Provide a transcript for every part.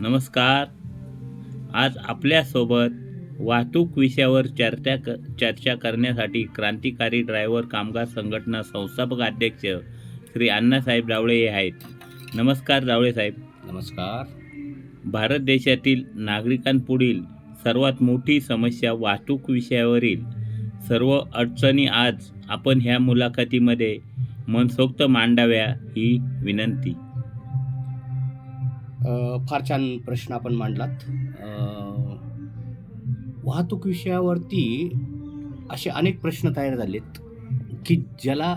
नमस्कार. आज आपल्यासोबत वाहतूक विषयावर चर्चा क चर्चा करण्यासाठी क्रांतिकारी ड्रायव्हर कामगार संघटना संस्थापक अध्यक्ष श्री अण्णासाहेब डावळे हे आहेत. नमस्कार डावळे साहेब. नमस्कार. भारत देशातील नागरिकांपुढील सर्वात मोठी समस्या वाहतूक विषयावरील सर्व अडचणी आज आपण ह्या मुलाखतीमध्ये मनसोक्त मांडाव्या ही विनंती. फार छान प्रश्न आपण मांडलात. वाहतूक विषयावरती असे अनेक प्रश्न तयार झालेत की ज्याला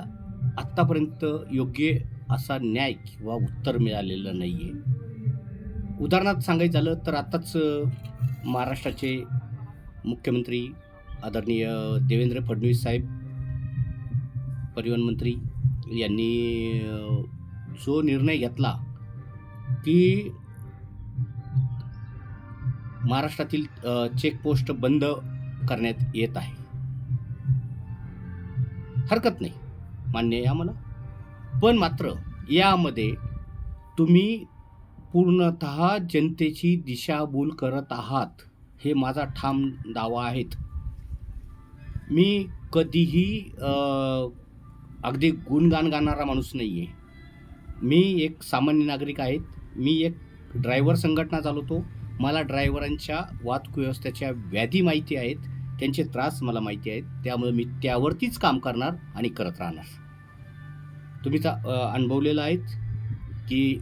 आत्तापर्यंत योग्य असा न्याय किंवा उत्तर मिळालेलं नाही आहे उदाहरणार्थ सांगायचं झालं तर आत्ताच महाराष्ट्राचे मुख्यमंत्री आदरणीय देवेंद्र फडणवीस साहेब परिवहन मंत्री यांनी जो निर्णय घेतला की महाराष्ट्रातील चेकपोस्ट बंद करण्यात येत आहे. हरकत नाही. मान्य आहे आम्हाला. पण मात्र यामध्ये तुम्ही पूर्णत जनतेची दिशाभूल करत आहात हे माझा ठाम दावा आहेत. मी कधीही अगदी गुणगान गाणारा माणूस नाही आहे मी एक सामान्य नागरिक आहेत मी एक ड्रायव्हर संघटना चालवतो. मला ड्रायव्हरांच्या वाहतूक व्यवस्थेच्या व्याधी माहिती आहेत. त्यांचे त्रास मला माहिती आहेत. त्यामुळे मी त्यावरतीच काम करणार आणि करत राहणार. तुम्ही तर अनुभवलेलं आहेत की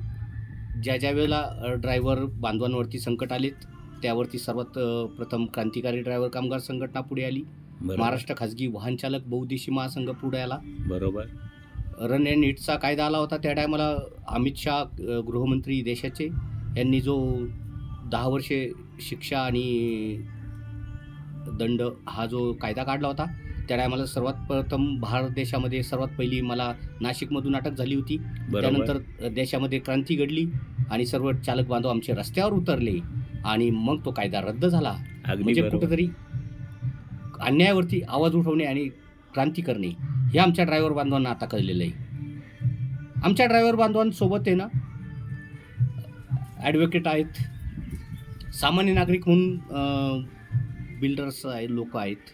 ज्या ज्या वेळेला ड्रायव्हर बांधवांवरती संकट आलेत त्यावरती सर्वात प्रथम क्रांतिकारी ड्रायव्हर कामगार संघटना पुढे आली. महाराष्ट्र खाजगी वाहन चालक बहुउद्देशीय महासंघ पुढे आला. बरोबर. रन अँड नीटचा कायदा आला होता त्या टायमाला अमित शहा गृहमंत्री देशाचे. यांनी जो दहा वर्षे शिक्षा आणि दंड हा जो कायदा काढला होता त्या टायमाला सर्वात प्रथम भारत देशामध्ये सर्वात पहिली मला नाशिकमधून अटक झाली होती. त्यानंतर देशामध्ये क्रांती घडली आणि सर्व चालक बांधव आमचे रस्त्यावर उतरले आणि मग तो कायदा रद्द झाला. म्हणजे कुठेतरी अन्यायावरती आवाज उठवणे आणि क्रांती करणे हे आमच्या ड्रायव्हर बांधवांना आता कळलेलं आहे. आमच्या ड्रायव्हर बांधवांसोबत आहे ना ॲडव्होकेट आहेत. सामान्य नागरिक म्हणून बिल्डर्स आहे लोक आहेत.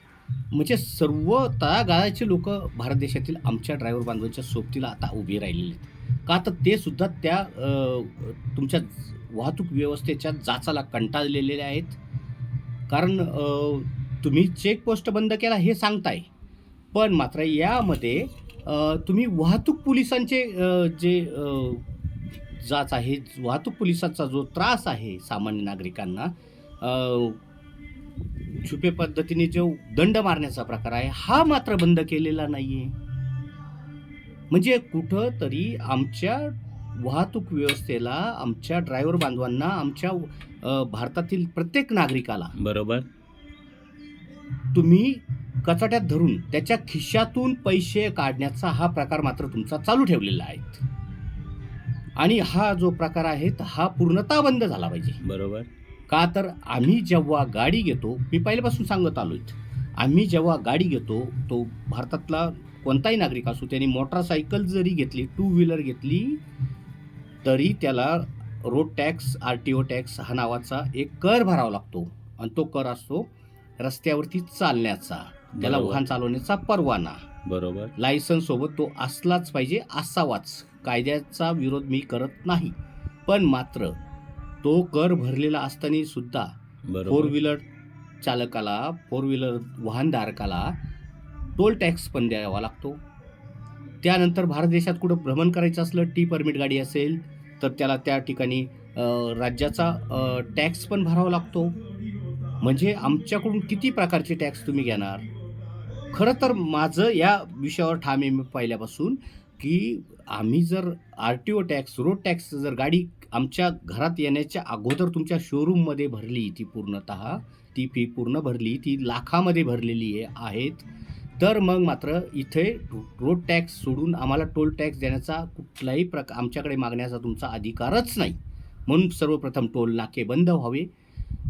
म्हणजे सर्व तळागाळाचे लोक भारत देशातील आमच्या ड्रायव्हर बांधवांच्या सोबतीला आता उभे राहिलेले आहेत. का तर ते सुद्धा त्या तुमच्या वाहतूक व्यवस्थेच्या जाचाला कंटाळलेले आहेत. कारण तुम्ही चेकपोस्ट बंद केला हे सांगताय. पण मात्र यामध्ये तुम्ही वाहतूक पोलिसांचे जे जाच आहे वाहतूक पोलिसांचा जो त्रास आहे सामान्य नागरिकांना छुपे पद्धतीने जो दंड मारण्याचा प्रकार आहे हा मात्र बंद केलेला नाही आहे म्हणजे कुठं तरी आमच्या वाहतूक व्यवस्थेला आमच्या ड्रायव्हर बांधवांना आमच्या भारतातील प्रत्येक नागरिकाला बरोबर. तुम्ही कचाट्यात धरून त्याच्या खिशातून पैसे काढण्याचा हा प्रकार मात्र तुमचा चालू ठेवलेला आहे. आणि हा जो प्रकार आहे हा पूर्णतः बंद झाला पाहिजे. बरोबर. का तर आम्ही जेव्हा गाडी घेतो मी पहिल्यापासून सांगत आलोय. आम्ही जेव्हा गाडी घेतो तो भारतातला कोणताही नागरिक असो त्याने मोटरसायकल जरी घेतली टू व्हीलर घेतली तरी त्याला road tax R T O tax हा नावाचा एक कर भरावा लागतो. आणि तो कर असतो रस्त्यावरती चालण्याचा. त्याला बरोबर. वाहन चालवण्याचा परवाना. बरोबर. लायसन्स सोबत तो असलाच पाहिजे असावाच. कायद्याचा विरोध मी करत नाही. पण मात्र तो कर भरलेला असताना सुद्धा फोर बरोबर व्हीलर चालकाला फोर व्हीलर वाहनधारकाला टोल टॅक्स पण द्यावा लागतो. त्यानंतर भारत देशात कुठं भ्रमण करायचं असलं टी परमिट गाडी असेल तर त्याला त्या ठिकाणी अ, राज्याचा टॅक्स पण भरावा लागतो. म्हणजे आमच्याकडून किती प्रकारचे टॅक्स तुम्ही घेणार? खरं तर माझं या विषयावर ठाम आहे मी पहिल्यापासून की आम्ही जर R T O tax road tax जर गाडी आमच्या घरात येण्याच्या अगोदर तुमच्या शोरूममध्ये भरली ती पूर्णत ती फी पूर्ण भरली ती लाखामध्ये भरलेली आहे आहेत तर मग मात्र इथे रोड टॅक्स सोडून आम्हाला टोल टॅक्स देण्याचा कुठलाही प्रकार आमच्याकडे मागण्याचा तुमचा अधिकारच नाही. म्हणून सर्वप्रथम टोल नाके बंद व्हावे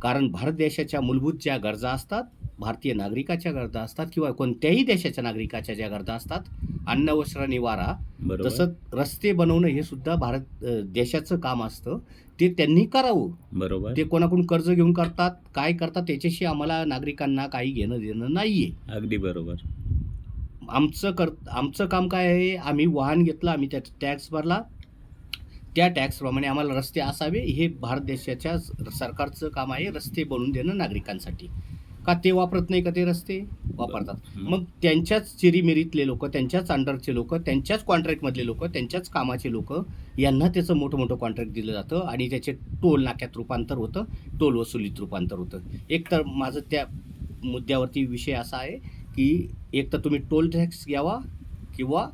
कारण भारत देशाच्या मूलभूत ज्या गरजा असतात भारतीय नागरिकाच्या गरजा असतात किंवा कोणत्याही देशाच्या नागरिकाच्या ज्या गरजा असतात अन्न वस्त्र निवारा बरोबर. तसं रस्ते बनवणं हे सुद्धा भारत देशाचं काम असतं. ते त्यांनी करावं. बरोबर. ते कोणाकडून कर्ज घेऊन करतात काय करतात त्याच्याशी आम्हाला नागरिकांना काही घेणं देणं नाहीये. अगदी बरोबर. आमचं कर आमचं काम काय आहे? आम्ही वाहन घेतलं आम्ही त्याचा टॅक्स भरला. त्या टॅक्सप्रमाणे आम्हाला रस्ते असावे. हे भारत देशाच्या सरकारचं काम आहे रस्ते बनवून देणं नागरिकांसाठी. का ते वापरत नाही का ते रस्ते वापरतात. मग त्यांच्याच चिरीमिरीतले लोक त्यांच्याच अंडरचे लोक त्यांच्याच कॉन्ट्रॅक्टमधले लोक त्यांच्याच कामाचे लोक यांना त्याचं मोठं मोठं कॉन्ट्रॅक्ट दिलं जातं आणि त्याचे टोल नाक्यात रूपांतर होतं टोल वसुलीत रूपांतर होतं. एक तर माझं त्या मुद्द्यावरती विषय असा आहे की एक तर तुम्ही टोल टॅक्स घ्यावा किंवा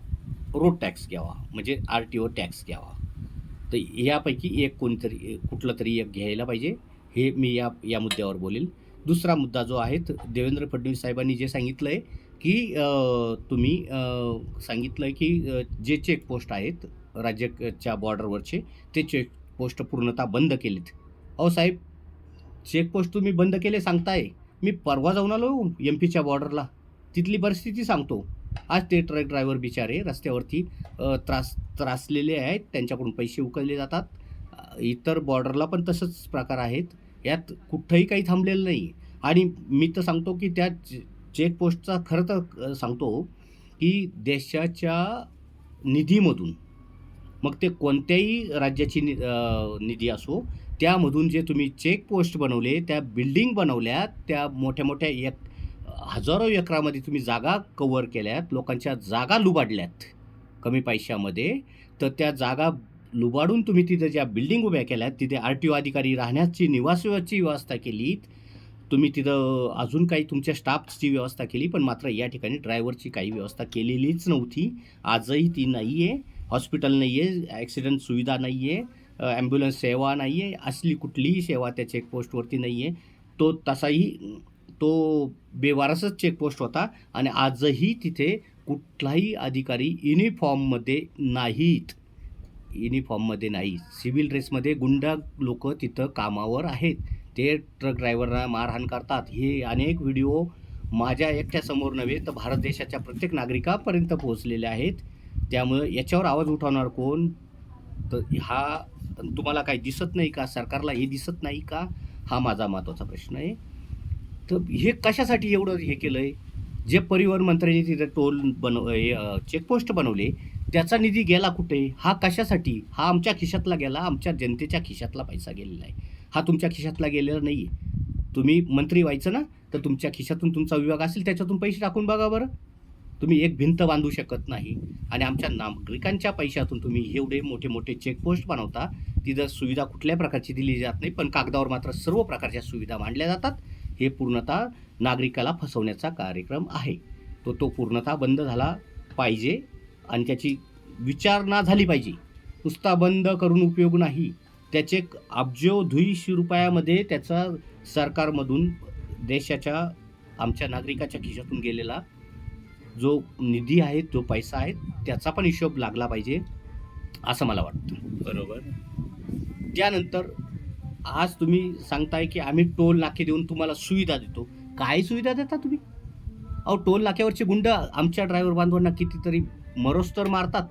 रोड टॅक्स घ्यावा म्हणजे आर टी ओ टॅक्स घ्यावा. तर यापैकी एक कोणतरी कुठलं तरी एक घ्यायला पाहिजे हे मी या या मुद्द्यावर बोलेल. दुसरा मुद्दा जो आहे देवेंद्र फडणवीस साहेबांनी जे सांगितलं आहे की तुम्ही सांगितलं आहे की जे चेकपोस्ट आहेत राज्याच्या बॉर्डरवरचे ते चेकपोस्ट पूर्णतः बंद केलेत. अहो साहेब चेकपोस्ट तुम्ही बंद केले सांगताय. मी परवा जाऊन आलो एम पीच्या बॉर्डरला. तिथली परिस्थिती सांगतो. आज ते ट्रक ड्रायव्हर बिचारे रस्त्यावरती त्रास त्रासलेले आहेत त्यांच्याकडून पैसे उकळले जातात. इतर बॉर्डरला पण तसंच प्रकार आहेत. यात कुठंही काही थांबलेलं नाही. आणि मी तर सांगतो की त्या चेकपोस्टचा खरं तर सांगतो की देशाच्या निधीमधून मग ते कोणत्याही राज्याची नि निधी असो त्यामधून जे तुम्ही चेकपोस्ट बनवले त्या बिल्डिंग बनवल्या त्या मोठ्या मोठ्या एक हजारो एकरामध्ये तुम्ही जागा कवर केल्यात लोकांच्या जागा लुबाडल्यात कमी पैशामध्ये तर त्या जागा लुबाडून तुम्ही तिथं ज्या बिल्डिंग उभ्या केल्यात तिथे आर टी ओ अधिकारी राहण्याची निवासाची व्यवस्था केलीत. तुम्ही तिथं अजून काही तुमच्या स्टाफची व्यवस्था केली पण मात्र या ठिकाणी ड्रायव्हरची काही व्यवस्था केलेलीच नव्हती. आजही ती नाही आहे हॉस्पिटल नाही आहे ॲक्सिडेंट सुविधा नाही आहे ॲम्ब्युलन्स सेवा नाही आहे असली कुठलीही सेवा त्या चेकपोस्टवरती नाही आहे तो तसाही तो बेवारसच चेकपोस्ट होता आणि आजही तिथे कुठलाही अधिकारी युनिफॉर्ममध्ये नाहीत. युनिफॉर्ममध्ये नाही सिव्हिल ड्रेसमध्ये गुंडा लोक तिथं कामावर आहेत. ते ट्रक ड्रायव्हरना मारहाण करतात. हे अनेक व्हिडिओ माझ्या एकट्यासमोर नव्हे तर भारत देशाच्या प्रत्येक नागरिकापर्यंत पोहोचलेले आहेत. त्यामुळं याच्यावर आवाज उठवणार कोण? तर हा तुम्हाला काही दिसत नाही का? सरकारला हे दिसत नाही का? हा माझा महत्त्वाचा प्रश्न आहे. तर हे कशासाठी एवढं हे केलं आहे जे परिवहन मंत्र्यांनी तिथे टोल बनव हे, चेकपोस्ट बनवले त्याचा निधी गेला कुठे हा कशासाठी? हा आमच्या खिशातला गेला आमच्या जनतेच्या खिशातला पैसा गेलेला आहे. हा तुमच्या खिशातला गेलेला नाही आहे तुम्ही मंत्री व्हायचं ना तर तुमच्या खिशातून तुमचा विभाग असेल त्याच्यातून पैसे टाकून बघा बरं. तुम्ही एक भिंत बांधू शकत नाही. आणि आमच्या नागरिकांच्या पैशातून तुम्ही एवढे मोठे मोठे चेकपोस्ट बनवता तिथं सुविधा कुठल्या प्रकारची दिली जात नाही पण कागदावर मात्र सर्व प्रकारच्या सुविधा मांडल्या जातात. हे पूर्णतः नागरिकाला फसवण्याचा कार्यक्रम आहे. तो तो पूर्णतः बंद झाला पाहिजे. आणि त्याची विचारणा झाली पाहिजे. नुसता बंद करून उपयोग नाही. त्याचे अब्जो दुईशे रुपयामध्ये त्याचा सरकारमधून देशाच्या आमच्या नागरिकाच्या खिशातून गेलेला जो निधी आहे जो पैसा आहे त्याचा पण हिशोब लागला पाहिजे असं मला वाटतं. बरोबर. त्यानंतर आज तुम्ही सांगताय की आम्ही टोल नाके देऊन तुम्हाला सुविधा देतो. काय सुविधा देता तुम्ही? अहो टोल नाक्यावरचे गुंड आमच्या ड्रायव्हर बांधवांना कितीतरी मरोस्तर मारतात.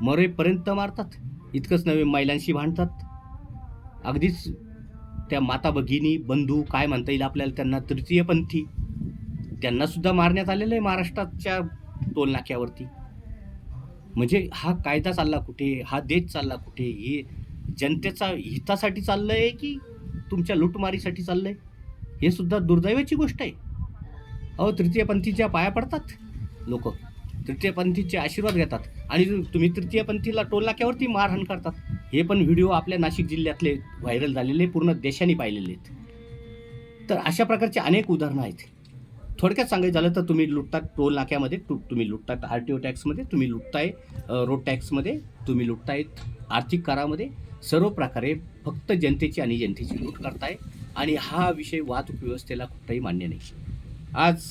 मरेपर्यंत मारतात. इतकंच नव्हे महिलांशी भांडतात. अगदीच त्या माता भगिनी बंधू काय म्हणता येईल आपल्याला त्यांना तृतीयपंथी त्यांनासुद्धा मारण्यात आलेलं आहे महाराष्ट्राच्या टोलनाक्यावरती. म्हणजे हा कायदा चालला कुठे? हा देश चालला कुठे? हे जनतेचा हितासाठी चाललं आहे की तुमच्या लुटमारीसाठी चाललं आहे हे सुद्धा दुर्दैवाची गोष्ट आहे. अहो तृतीयपंथीच्या पाया पडतात लोक. तृतीयपंथीचे आशीर्वाद घेतात. आणि तुम्ही तृतीयपंथीला टोलाक्यावरती मारहाण करतात. हे पण व्हिडिओ आपल्या नाशिक जिल्ह्यातले व्हायरल झालेले पूर्ण देशाने पाहिलेले आहेत. तर अशा प्रकारचे अनेक उदाहरणं आहेत. थोडक्यात सांगायचं झालं तर तुम्ही लुटतात टोल नाक्यामध्ये तुम्ही लुटतात आर टी ओ टॅक्समध्ये तुम्ही लुटताय रोड टॅक्समध्ये तुम्ही लुटतायत आर्थिक करामध्ये सर्व प्रकारे फक्त जनतेची आणि जनतेची लूट करताय. आणि हा विषय वाहतूक व्यवस्थेला कुठंही मान्य नाही. आज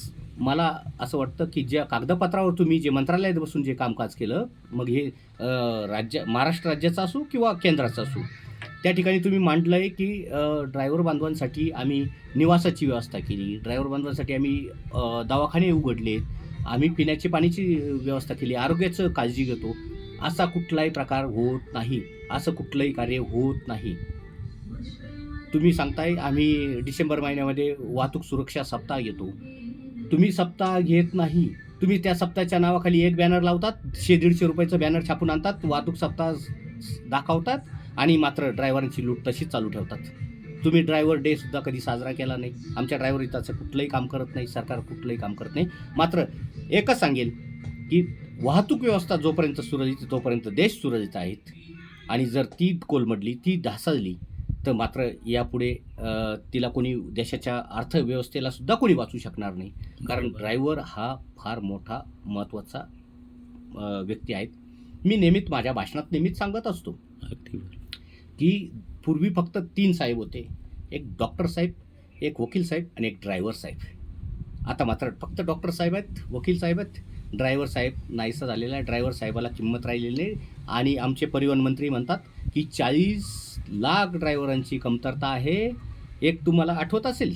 मला असं वाटतं की ज्या कागदपत्रावर तुम्ही जे मंत्रालयात बसून जे कामकाज केलं मग हे राज्य महाराष्ट्र राज्याचं असू किंवा केंद्राचं असू त्या ठिकाणी तुम्ही मांडलं आहे की ड्रायव्हर बांधवांसाठी आम्ही निवासाची व्यवस्था केली. ड्रायव्हर बांधवांसाठी आम्ही दवाखाने उघडले आम्ही पिण्याची पाण्याची व्यवस्था केली. आरोग्याचं काळजी घेतो. असा कुठलाही प्रकार होत नाही. असं कुठलंही कार्य होत नाही. तुम्ही सांगताय आम्ही डिसेंबर महिन्यामध्ये वाहतूक सुरक्षा सप्ताह घेतो. तुम्ही सप्ताह घेत नाही तुम्ही त्या सप्ताहाच्या नावाखाली एक बॅनर लावतात शे दीडशे रुपयाचं बॅनर छापून आणतात वाहतूक सप्ताह दाखवतात आणि मात्र ड्रायव्हरांची लूट तशीच चालू ठेवतात. तुम्ही ड्रायव्हर डे सुद्धा कधी साजरा केला नाही. आमच्या ड्रायव्हर हिताचं कुठलंही काम करत नाही सरकार कुठलंही काम करत नाही. मात्र एकच सांगेल की वाहतूक व्यवस्था जोपर्यंत सुरळीत तोपर्यंत देश सुरळीत आहेत आणि जर ती कोलमडली ती ढासळली तर मात्र यापुढे तिला कोणी देशाच्या अर्थव्यवस्थेला सुद्धा कोणी वाचू शकणार नाही. कारण ड्रायव्हर हा फार मोठा महत्त्वाचा व्यक्ती आहेत. मी नेहमीच माझ्या भाषणात नेहमीच सांगत असतो. की पूर्वी फक्त तीन साहेब होते. एक डॉक्टर साहेब एक वकील साहेब आणि एक ड्रायव्हर साहेब. आता मात्र फक्त डॉक्टर साहेब आहेत वकील साहेब आहेत ड्रायव्हर साहेब नाहीसा झालेला आहे. ड्रायव्हर साहेबाला किंमत राहिलेली नाही आणि आमचे परिवहन मंत्री म्हणतात की चाळीस लाख ड्रायव्हरांची कमतरता आहे. एक तुम्हाला आठवत असेल?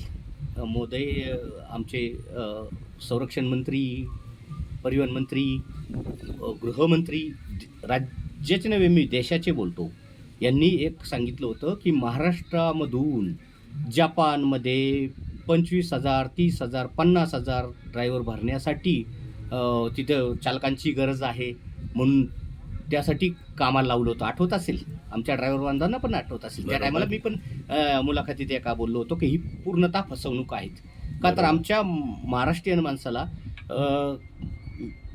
मोदय आमचे संरक्षण मंत्री परिवहन मंत्री गृहमंत्री राज्याचे नव्हे मी देशाचे बोलतो. यांनी एक सांगितलं होतं की महाराष्ट्रामधून जपानमध्ये पंचवीस हजार तीस हजार पन्नास हजार ड्रायव्हर भरण्यासाठी तिथं चालकांची गरज आहे म्हणून त्यासाठी कामाला लावलं होतं. आठवत असेल? आमच्या ड्रायव्हर बांधवांना पण आठवत असेल. त्या. टायमाला मी पण मुलाखतीत एका बोललो होतो की ही पूर्णतः फसवणूक आहेत. का तर. आमच्या महाराष्ट्रीयन माणसाला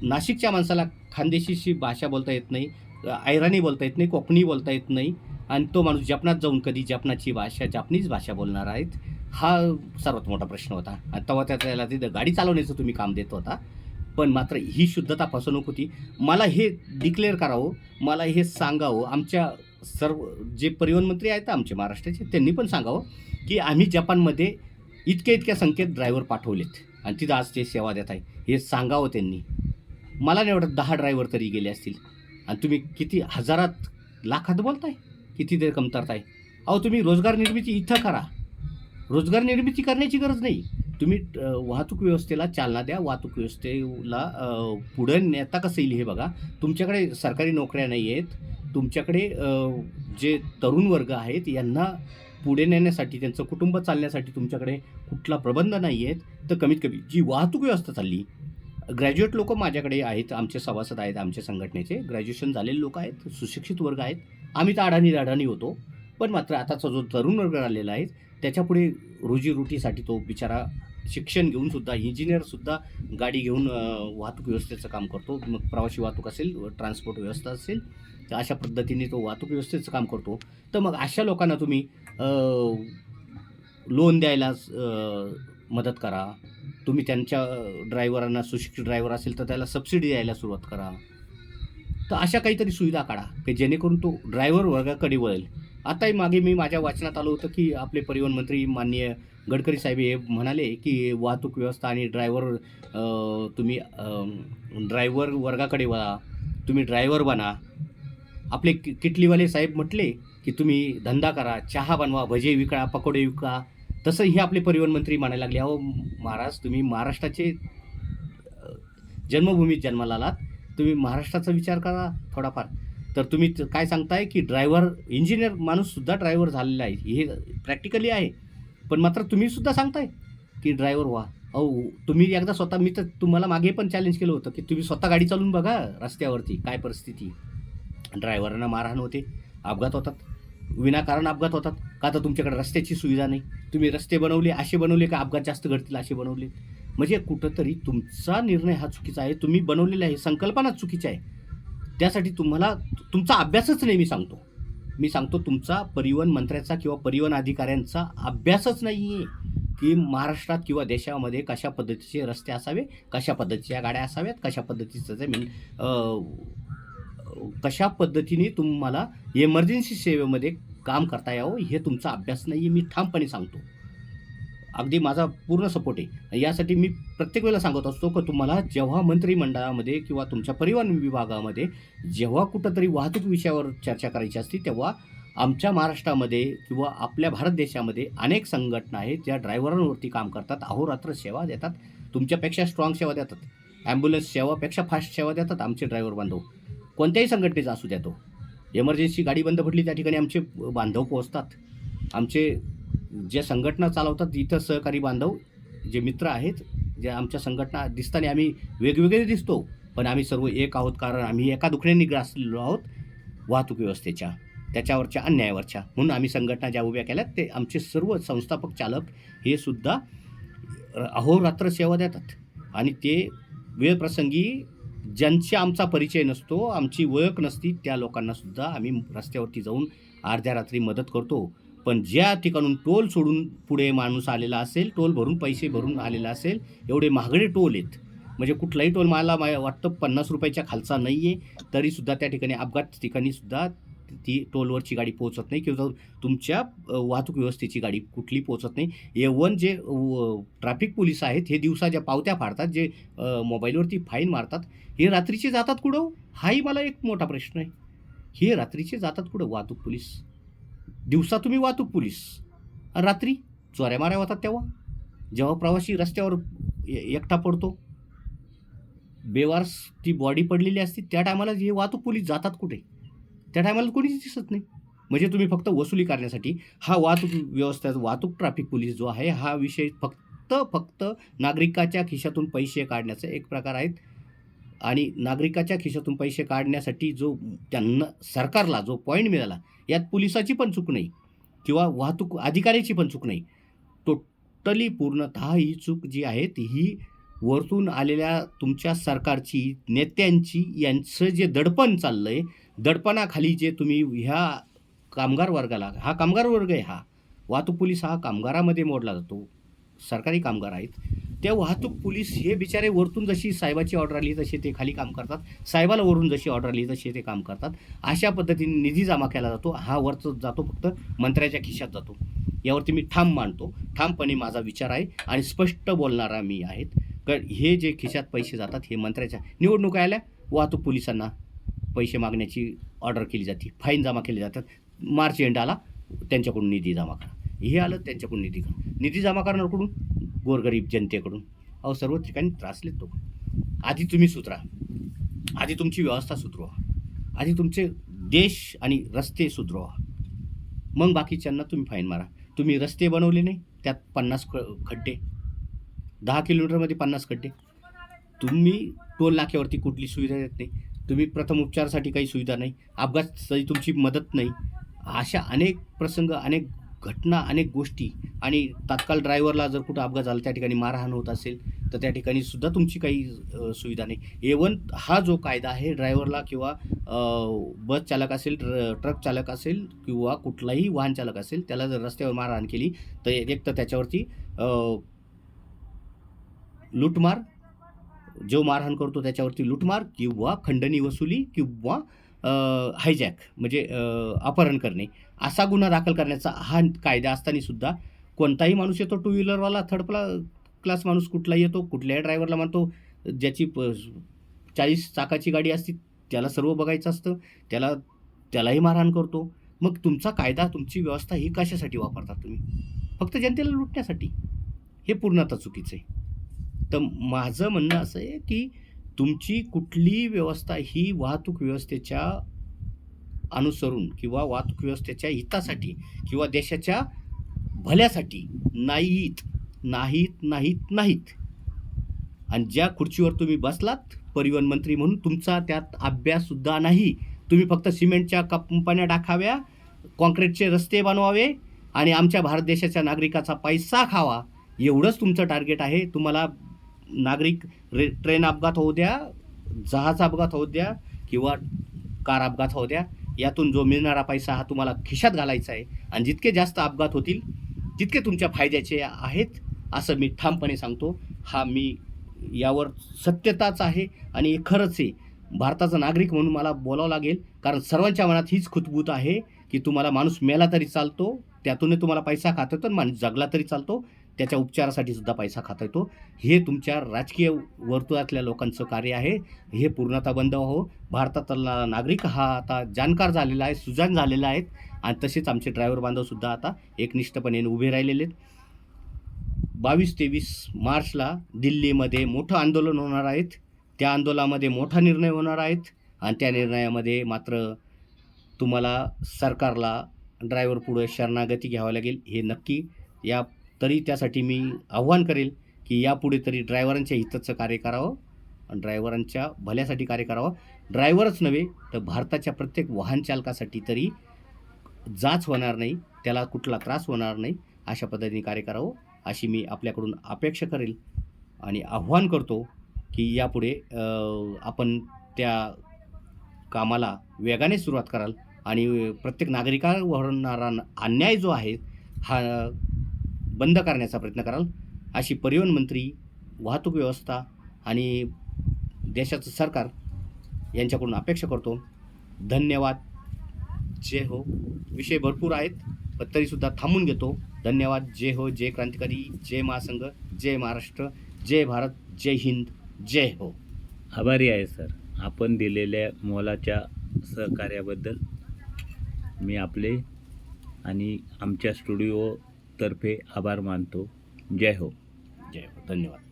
नाशिकच्या माणसाला खानदेशीची भाषा बोलता येत नाही ऐराणी बोलता येत नाही कोकणी बोलता येत नाही आणि तो माणूस जपनात जाऊन कधी जपनाची भाषा जापनीज भाषा बोलणार आहेत? हा सर्वात मोठा प्रश्न होता. आणि तेव्हा त्या त्याला तिथं गाडी चालवण्याचं तुम्ही काम देत होता. पण मात्र ही शुद्धता फसवणूक होती. मला हे डिक्लेअर करावं मला हे सांगावं. आमच्या सर्व जे परिवहन मंत्री आहेत आमचे महाराष्ट्राचे त्यांनी पण सांगावं की आम्ही जपानमध्ये इतक्या इतक्या संख्येत ड्रायव्हर पाठवलेत आणि तिथं आज ते सेवा देत आहे हे सांगावं त्यांनी. मला नाही वाटत दहा ड्रायव्हर तरी गेले असतील. आणि तुम्ही किती हजारात लाखात बोलताय? किती देर कमतरताय? अहो तुम्ही रोजगार निर्मिती इथं करा. रोजगार निर्मिती करण्याची गरज नाही. तुम्ही वाहतूक व्यवस्थेला चालना द्या. वाहतूक व्यवस्थेला पुढे नेता कसं येईल हे बघा. तुमच्याकडे सरकारी नोकऱ्या नाही आहेत. तुमच्याकडे जे तरुण वर्ग आहेत यांना पुढे नेण्यासाठी त्यांचं कुटुंब चालण्यासाठी तुमच्याकडे कुठला प्रबंध नाही आहेत. तर कमीत कमी जी वाहतूक व्यवस्था चालली ग्रॅज्युएट लोक माझ्याकडे आहेत आमचे सभासद आहेत आमच्या संघटनेचे. ग्रॅज्युएशन झालेले लोक आहेत सुशिक्षित वर्ग आहेत. आम्ही तर अडाणी अडाणी होतो. पण मात्र आताचा जो तरुण वर्ग आलेला आहे त्याच्यापुढे रोजीरोटीसाठी तो बिचारा शिक्षण घेऊन सुद्धा इंजिनियरसुद्धा गाडी घेऊन वाहतूक व्यवस्थेचं काम करतो. मग प्रवासी वाहतूक असेल ट्रान्सपोर्ट व्यवस्था असेल तर अशा पद्धतीने तो वाहतूक व्यवस्थेचं काम करतो. तर मग अशा लोकांना तुम्ही लोन द्यायला मदत करा. तुम्ही त्यांच्या ड्रायव्हरांना सुशिक्षित ड्रायव्हर असेल तर त्याला सबसिडी द्यायला सुरुवात करा. तर अशा काहीतरी सुविधा काढा की जेणेकरून तो ड्रायव्हर वर्गाकडे वळेल. आताही मागे मी माझ्या वाचनात आलो होतं की आपले परिवहन मंत्री माननीय गडकरी साहेब हे म्हणाले की वाहतूक व्यवस्था आणि ड्रायव्हर तुम्ही ड्रायव्हर वर्गाकडे वळा तुम्ही ड्रायव्हर बना. आपले कि किटलीवाले साहेब म्हटले की तुम्ही धंदा करा चहा बनवा भजे विका पकोडे विका. तसं हे आपले परिवहन मंत्री म्हणायला लागले. अहो महाराज तुम्ही महाराष्ट्राचे जन्मभूमीत जन्माला आलात. तुम्ही महाराष्ट्राचा विचार करा थोडाफार. तर तुम्ही काय सांगताय की ड्रायव्हर इंजिनियर माणूससुद्धा ड्रायव्हर झालेला आहे. हे प्रॅक्टिकली आहे. पण मात्र तुम्हीसुद्धा सांगताय की ड्रायव्हर व्हा. अहो तुम्ही एकदा स्वतः मी तर तुम्हाला मागे पण चॅलेंज केलं होतं की तुम्ही स्वतः गाडी चालवून बघा रस्त्यावरती काय परिस्थिती ड्रायव्हरांना मारहाण होते अपघात होतात. विनाकारण अपघात होतात. का तर तुमच्याकडे रस्त्याची सुविधा नाही. तुम्ही रस्ते बनवले असे बनवले का अपघात जास्त घडतील असे बनवले? म्हणजे कुठंतरी तुमचा निर्णय हा चुकीचा आहे. तुम्ही बनवलेला आहे. संकल्पनाच चुकीची आहे. त्यासाठी तुम्हाला तुमचा अभ्यासच नाही मी सांगतो. मी सांगतो तुमचा परिवहन मंत्र्याचा किंवा परिवहन अधिकाऱ्यांचा अभ्यासच नाही आहे की महाराष्ट्रात किंवा देशामध्ये कशा पद्धतीचे रस्ते असावे कशा पद्धतीच्या गाड्या असाव्यात कशा पद्धतीचं जमीन कशा पद्धतीने तुम्हाला एमर्जन्सी सेवेमध्ये काम करता यावं हे तुमचा अभ्यास नाही आहे मी ठामपणे सांगतो. अगदी माझा पूर्ण सपोर्ट आहे. यासाठी मी प्रत्येक वेळेला सांगत असतो की तुम्हाला जेव्हा मंत्रिमंडळामध्ये किंवा तुमच्या परिवहन विभागामध्ये जेव्हा कुठंतरी वाहतूक विषयावर चर्चा करायची असते तेव्हा आमच्या महाराष्ट्रामध्ये किंवा आपल्या भारत देशामध्ये अनेक संघटना आहेत ज्या ड्रायव्हरांवरती काम करतात अहोरात्र सेवा देतात तुमच्यापेक्षा स्ट्रॉंग सेवा देतात. ॲम्ब्युलन्स सेवापेक्षा फास्ट सेवा देतात आमचे ड्रायव्हर बांधव. कोणत्याही संघटनेचा असू द्या तो. एमर्जन्सी गाडी बंद पडली त्या ठिकाणी आमचे बांधव पोहोचतात. आमचे ज्या संघटना चालवतात इथं सहकारी बांधव जे मित्र आहेत जे आमच्या संघटना दिसताना आम्ही वेगवेगळे दिसतो. पण आम्ही सर्व एक आहोत कारण आम्ही एका दुखण्याने ग्रासलेलो आहोत वाहतूक व्यवस्थेच्या त्याच्यावरच्या अन्यायावरच्या. म्हणून आम्ही संघटना ज्या उभ्या केल्यात ते आमचे सर्व संस्थापक चालक हे सुद्धा अहोरात्र सेवा देतात. आणि ते वेळप्रसंगी ज्यांचा आमचा परिचय नसतो आमची ओळख नसती त्या लोकांनासुद्धा आम्ही रस्त्यावरती जाऊन अर्ध्या रात्री मदत करतो. पण ज्या ठिकाणून टोल सोडून पुढे माणूस आलेला असेल टोल भरून पैसे भरून आलेला असेल एवढे महागडे टोल आहेत. म्हणजे कुठलाही टोल मला मा- वाटतं पन्नास रुपयाच्या खालचा नाही आहे तरीसुद्धा त्या ठिकाणी अपघात ठिकाणीसुद्धा ती टोलवरची गाडी पोहोचत नाही किंवा तुमच्या वाहतूक व्यवस्थेची गाडी कुठली पोहोचत नाही. एवन जे ट्रॅफिक पोलीस आहेत हे दिवसा ज्या पावत्या फाडतात जे मोबाईलवरती फाईन मारतात हे रात्रीचे जातात कुठं? हाही मला एक मोठा प्रश्न आहे. हे रात्रीचे जातात कुठं? वाहतूक पोलीस दिवसा तुम्ही वाहतूक पोलीस. रात्री चोऱ्या माऱ्या होतात तेव्हा. जेव्हा प्रवासी रस्त्यावर ए- एकटा पडतो. बेवारस ती बॉडी पडलेली असते त्या टायमाला हे वाहतूक पोलीस जातात कुठे? त्या टायमाला कोणीच दिसत नाही. म्हणजे तुम्ही फक्त वसुली करण्यासाठी हा वाहतूक व्यवस्था वाहतूक ट्रॅफिक पोलीस जो आहे हा विषय फक्त फक्त नागरिकाच्या खिशातून पैसे काढण्याचा एक प्रकार आहेत. आणि नागरिकाच्या खिशातून पैसे काढण्यासाठी जो त्यांना सरकारला जो पॉईंट मिळाला यात पोलिसाची पण चूक नाही किंवा वाहतूक अधिकाऱ्याची पण चूक नाही. टोटली पूर्णतः ही चूक जी आहे ती ही वरतून आलेल्या तुमच्या सरकारची नेत्यांची यांचं जे दडपण चाललं आहे दडपणाखाली जे तुम्ही ह्या कामगार वर्गाला हा कामगार वर्ग आहे हा. वाहतूक पोलीस हा कामगारामध्ये मोडला जातो. सरकारी कामगार आहेत. त्या वाहतूक पोलीस हे बिचारे वरतून जशी साहेबाची ऑर्डर आली तशी ते खाली काम करतात. साहेबाला वरून जशी ऑर्डर आली तशी ते काम करतात. अशा पद्धतीने निधी जमा केला जातो. हा वरच जातो फक्त मंत्र्याच्या खिशात जातो. यावरती मी ठाम मांडतो ठामपणे माझा विचार आहे आणि स्पष्ट बोलणारा मी आहेत कारण हे जे खिशात पैसे जातात हे मंत्र्याच्या निवडणुका आल्या. वाहतूक पोलिसांना पैसे मागण्याची ऑर्डर केली जाते. फाईन जमा केली जातात. मार्च एंड आला. त्यांच्याकडून निधी जमा करा. हे आलं त्यांच्याकडून निधी करा. निधी जमा करणार कडून गोरगरीब जनतेकडून. अहो सर्व ठिकाणी त्रासलेत तो. आधी तुम्ही सुधरा. आधी तुमची व्यवस्था सुधरवा. आधी तुमचे देश आणि रस्ते सुधरवा. मग बाकीच्यांना तुम्ही फाईन मारा. तुम्ही रस्ते बनवले नाही त्यात पन्नास ख खड्डे. दहा किलोमीटरमध्ये पन्नास खड्डे. तुम्ही टोल नाक्यावरती कुठली सुविधा देत नाही. तुम्ही प्रथम उपचारासाठी काही सुविधा नाही. अपघात तुमची मदत नाही. अशा अनेक प्रसंग अनेक घटना अनेक गोष्टी आणि तात्काळ ड्रायव्हरला जर कुठं अपघात झाला त्या ठिकाणी मारहाण होत असेल तर त्या ठिकाणी सुद्धा तुमची काही सुविधा नाही. एवन हा जो कायदा आहे ड्रायव्हरला किंवा बस चालक असेल ट्र ट्रक चालक असेल किंवा कुठलाही वाहन चालक असेल त्याला जर रस्त्यावर मारहाण केली तर एक तर त्याच्यावरती लूटमार जो मारहाण करतो त्याच्यावरती लूटमार किंवा खंडणी वसुली किंवा हायजॅक म्हणजे अपहरण करणे. असा गुन्हा दाखल करण्याचा हा कायदा असताना सुद्धा कोणताही माणूस येतो टू व्हीलरवाला थर्ड प्ला क्लास माणूस कुठलाही येतो कुठल्याही ड्रायव्हरला म्हणतो ज्याची प चाळीस चाकाची गाडी असती त्याला सर्व बघायचं असतं त्याला त्यालाही मारहाण करतो. मग तुमचा कायदा तुमची व्यवस्था ही कशासाठी वापरता तुम्ही? फक्त जनतेला लुटण्यासाठी. हे पूर्णतः चुकीचं आहे. तर माझं म्हणणं असं आहे की तुमची कुठलीही व्यवस्था ही वाहतूक व्यवस्थेच्या अनुसरून किंवा वाहतूक व्यवस्थेच्या हितासाठी किंवा देशाच्या भल्यासाठी नाहीत नाहीत नाहीत नाहीत. आणि ज्या खुर्चीवर तुम्ही बसलात परिवहन मंत्री म्हणून तुमचा त्यात अभ्याससुद्धा नाही. तुम्ही फक्त सिमेंटच्या कंपन्या टाकाव्या कॉन्क्रीटचे रस्ते बनवावे आणि आमच्या भारत देशाच्या नागरिकाचा पैसा खावा. एवढंच तुमचं टार्गेट आहे. तुम्हाला नागरिक रे ट्रेन अपघात होऊ द्या जहाज अपघात होऊ द्या किंवा कार अपघात होऊ द्या यातून जो मिळणारा पैसा हा तुम्हाला खिशात घालायचा आहे आणि जितके जास्त अपघात होतील तितके तुमच्या फायद्याचे आहेत असं मी ठामपणे सांगतो. हा मी यावर सत्यताच आहे आणि हे खरंच आहे. भारताचा नागरिक म्हणून मला बोलावं लागेल कारण सर्वांच्या मनात हीच खुतबूत आहे की तुम्हाला माणूस मेला तरी चालतो त्यातूनही तुम्हाला पैसा खातो तर माणूस जगला तरी चालतो. त्याच्या उपचारासाठी सुद्धा पैसा खाता येतो हे तुमच्या राजकीय वर्तुळातल्या लोकांचं कार्य आहे. हे पूर्णतः बंद हो भारतातला नागरिक हा आता जाणकार झालेला आहे सुजाण झालेला आहेत आणि तसेच आमचे ड्रायव्हर बांधवसुद्धा आता एकनिष्ठपणे उभे राहिलेले आहेत. बावीस तेवीस मार्चला दिल्लीमध्ये मोठं आंदोलन होणार आहेत त्या आंदोलनामध्ये मोठा निर्णय होणार आहेत आणि त्या निर्णयामध्ये मात्र तुम्हाला सरकारला ड्रायव्हर पुढे शरणागती घ्यावं लागेल. हे नक्की या तरी त्यासाठी मी आव्हान करेल की यापुढे तरी ड्रायव्हरांच्या हिताचं कार्य करावं आणि ड्रायव्हरांच्या भल्यासाठी कार्य करावं. ड्रायव्हरच नव्हे तर भारताच्या प्रत्येक वाहन चालकासाठी तरी जाच होणार नाही त्याला कुठला त्रास होणार नाही अशा पद्धतीने कार्य करावं अशी मी आपल्याकडून अपेक्षा करेल आणि आव्हान करतो की यापुढे आपण त्या कामाला वेगाने सुरुवात कराल आणि प्रत्येक नागरिकावर होणारा अन्याय जो आहे हा बंद करण्याचा प्रयत्न कराल. अशी परिवहन मंत्री वाहतूक व्यवस्था आणि देशाचं सरकार यांच्याकडून अपेक्षा करतो. धन्यवाद. जय हो. विषय भरपूर आहेत पण तरीसुद्धा थांबून घेतो. धन्यवाद. जय हो. जय क्रांतिकारी. जय महासंघ. जय महाराष्ट्र. जय भारत. जय हिंद. जय हो. आभारी आहे सर. आपण दिलेल्या मोलाच्या सहकार्याबद्दल मी आपले आणि आमच्या स्टुडिओ तर्फ़े आभार मानतो. जय हो. जय हो. धन्यवाद.